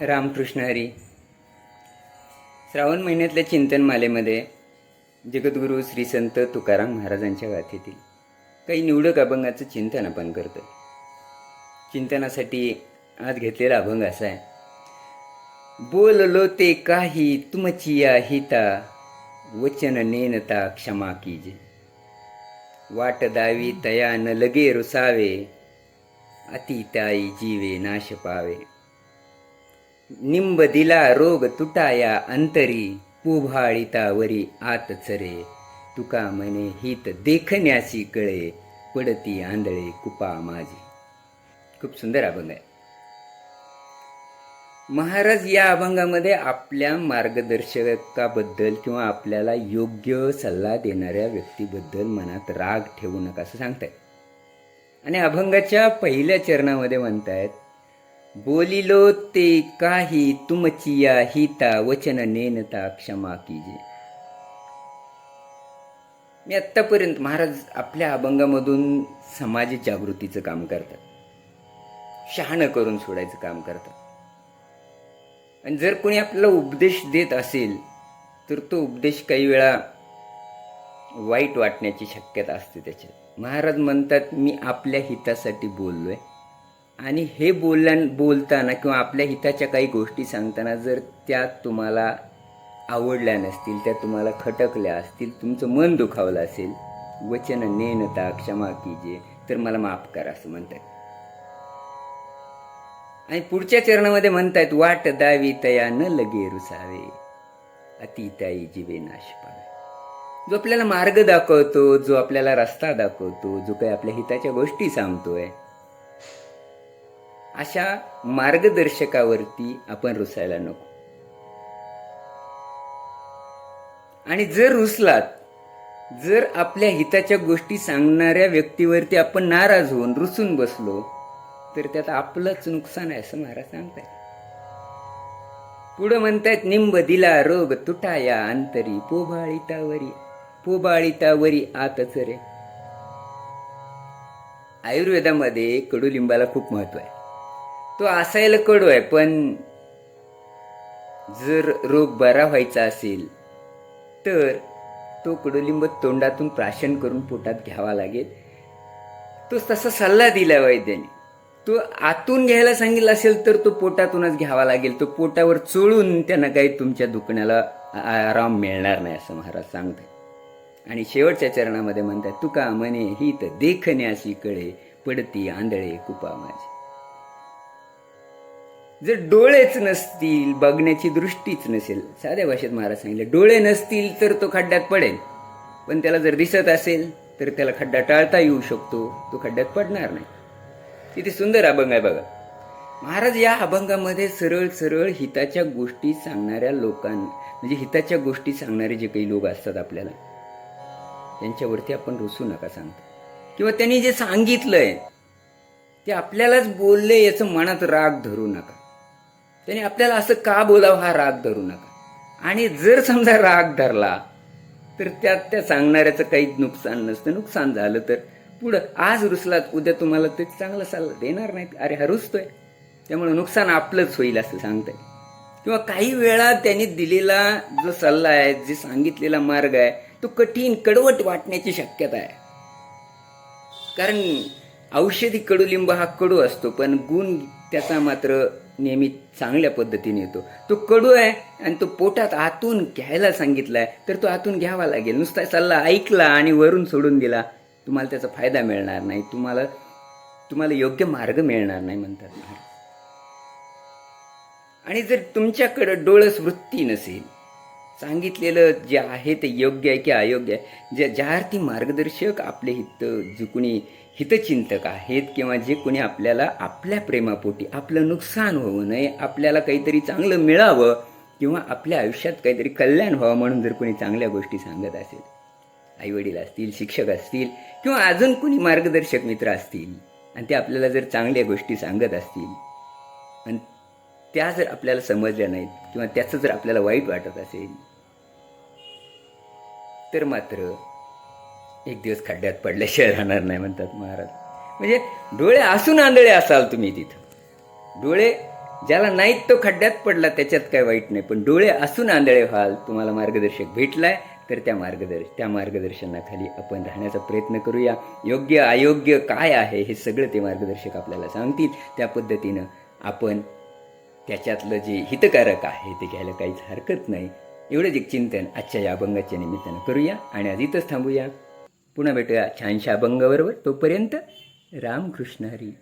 रामकृष्ण हरी. श्रावण महिन्यातल्या चिंतनमालेमध्ये जगद्गुरू श्री संत तुकाराम महाराजांच्या गाथेतील काही निवडक अभंगाचं चिंतन आपण करतो चिंतनासाठी आज घेतलेला अभंग असा आहे. बोललो ते काही तुमची हिता वचन नेनता क्षमा कीजे. वाट दावी तया न लगे रुसावे अतिताई जीवे नाश पावे. निंब दिला रोग तुटाया अंतरी पुभाळितावरी आत चरे. तुका मने हित देखण्याची कळे पडती आंधळे कुपा माझी. खूप सुंदर अभंग आहे. महाराज या अभंगामध्ये आपल्या मार्गदर्शकाबद्दल किंवा आपल्याला योग्य सल्ला देणाऱ्या व्यक्तीबद्दल मनात राग ठेवू नका असं सांगतायत. आणि अभंगाच्या पहिल्या चरणामध्ये म्हणतायत बोलिलो ते काही तुमची या हिता वचन नेनता क्षमा कीजे. मी आत्तापर्यंत महाराज आपल्या अभंगामधून समाज जागृतीचं काम करतात. शहाणं करून सोडायचं काम करतात. आणि जर कोणी आपल्याला उपदेश देत असेल तर तो उपदेश काही वेळा वाईट वाटण्याची शक्यता असते त्याच्यात. महाराज म्हणतात मी आपल्या हितासाठी बोललोय. आणि हे बोलल्या बोलताना किंवा आपल्या हिताच्या काही गोष्टी सांगताना जर त्या तुम्हाला आवडल्या नसतील त्या तुम्हाला खटकल्या असतील तुमचं मन दुखावलं असेल वचन नेनता क्षमा कीजे तर मला माफ करा असं म्हणतात. आणि पुढच्या चरणामध्ये म्हणतायत वाट दावी तया न लगे रुसावे अतिताई जीवे नाश पावे. जो आपल्याला मार्ग दाखवतो जो आपल्याला रस्ता दाखवतो जो काही आपल्या हिताच्या गोष्टी सांगतोय अशा मार्गदर्शकावरती आपण रुसायला नको. आणि जर रुसलात जर आपल्या हिताच्या गोष्टी सांगणाऱ्या व्यक्तीवरती आपण नाराज होऊन रुसून बसलो तर त्यात आपलंच नुकसान आहे असं महाराज सांगतायत. पुढं म्हणतायत निंब दिला रोग तुटाया अंतरी पोबाळितावरी पोबाळितावरी आतच रे. आयुर्वेदामध्ये कडुलिंबाला खूप महत्त्व आहे. तो असायला कडू आहे पण जर रोग बरा व्हायचा असेल तर तो कडुलिंब तोंडातून प्राशन करून पोटात घ्यावा लागेल. तो तसा सल्ला दिला वैद्याने. तो आतून घ्यायला सांगितलं असेल तर तो पोटातूनच घ्यावा लागेल. तो पोटावर चोळून त्यांना काही तुमच्या दुखण्याला आराम मिळणार नाही असं महाराज सांगतात. आणि शेवटच्या चरणामध्ये म्हणतात तुका म्हणे ही तर देखण्याशी कळे पडती आंधळे कुपा माझी. जर डोळेच नसतील बघण्याची दृष्टीच नसेल. साध्या भाषेत महाराज सांगितले डोळे नसतील तर तो खड्ड्यात पडेल. पण त्याला जर दिसत असेल तर त्याला खड्डा टाळता येऊ शकतो. तो खड्ड्यात पडणार नाही. किती सुंदर अभंग आहे बघा. महाराज या अभंगामध्ये सरळ सरळ हिताच्या गोष्टी सांगणाऱ्या लोकां म्हणजे हिताच्या गोष्टी सांगणारे जे काही लोक असतात आपल्याला त्यांच्यावरती आपण रुसू नका सांगतो. किंवा त्यांनी जे सांगितलंय ते आपल्यालाच बोलले याचं मनात राग धरू नका. त्याने आपल्याला असं का बोलावं हा राग धरू नका. आणि जर समजा राग धरला तर त्यात त्या सांगणाऱ्याचं काही नुकसान नसतं. नुकसान झालं तर पुढं आज रुसलात उद्या तुम्हाला ते चांगला सल्ला देणार नाहीत. अरे हा रुसतोय. त्यामुळे नुकसान आपलंच होईल असं सांगताय. किंवा काही वेळा त्यांनी दिलेला जो सल्ला आहे जे सांगितलेला मार्ग आहे तो कठीण कडवट वाटण्याची शक्यता आहे. कारण औषधी कडुलिंब हा कडू असतो पण गुण त्याचा मात्र नेहमी चांगल्या पद्धतीने येतो. तो कडू आहे आणि तो पोटात आतून घ्यायला सांगितलाय. तर तो आतून घ्यावा लागेल. नुसता सल्ला ऐकला आणि वरून सोडून दिला तुम्हाला त्याचा फायदा मिळणार नाही. तुम्हाला तुम्हाला योग्य मार्ग मिळणार नाही म्हणतात. आणि जर तुमच्याकडं डोळस वृत्ती नसेल सांगितलेलं जे आहे ते योग्य आहे की अयोग्य आहे? जे ज्या अर्थी मार्गदर्शक आपले हित जे कुणी हितचिंतक आहेत किंवा जे कोणी आपल्याला आपल्या प्रेमापोटी आपलं नुकसान होऊ नये आपल्याला काहीतरी चांगलं मिळावं किंवा आपल्या आयुष्यात काहीतरी कल्याण व्हावं म्हणून जर कोणी चांगल्या गोष्टी सांगत असेल आईवडील असतील शिक्षक असतील किंवा अजून कोणी मार्गदर्शक मित्र असतील आणि ते आपल्याला जर चांगल्या गोष्टी सांगत असतील आणि त्या जर आपल्याला समजल्या नाहीत किंवा त्याचं जर आपल्याला वाईट वाटत असेल तर मात्र एक दिवस खड्ड्यात पडल्याशिवाय राहणार नाही म्हणतात महाराज. म्हणजे डोळे असून आंधळे असाल तुम्ही तिथं. डोळे ज्याला नाहीत तो खड्ड्यात पडला त्याच्यात काय वाईट नाही. पण डोळे असून आंधळे व्हाल तुम्हाला मार्गदर्शक भेटलाय तर त्या मार्गदर्श त्या मार्गदर्शनाखाली आपण राहण्याचा प्रयत्न करूया. योग्य अयोग्य काय आहे हे सगळं ते मार्गदर्शक आपल्याला सांगतील. त्या पद्धतीनं आपण त्याच्यातलं जे हितकारक आहे ते घ्यायला काहीच हरकत नाही. एवढंच एक चिंतन आजच्या या अभंगाच्या निमित्तानं करूया आणि आज इथंच थांबूया. पुन्हा भेटूया छानशा अभंगाबरोबर. तोपर्यंत रामकृष्ण हरी.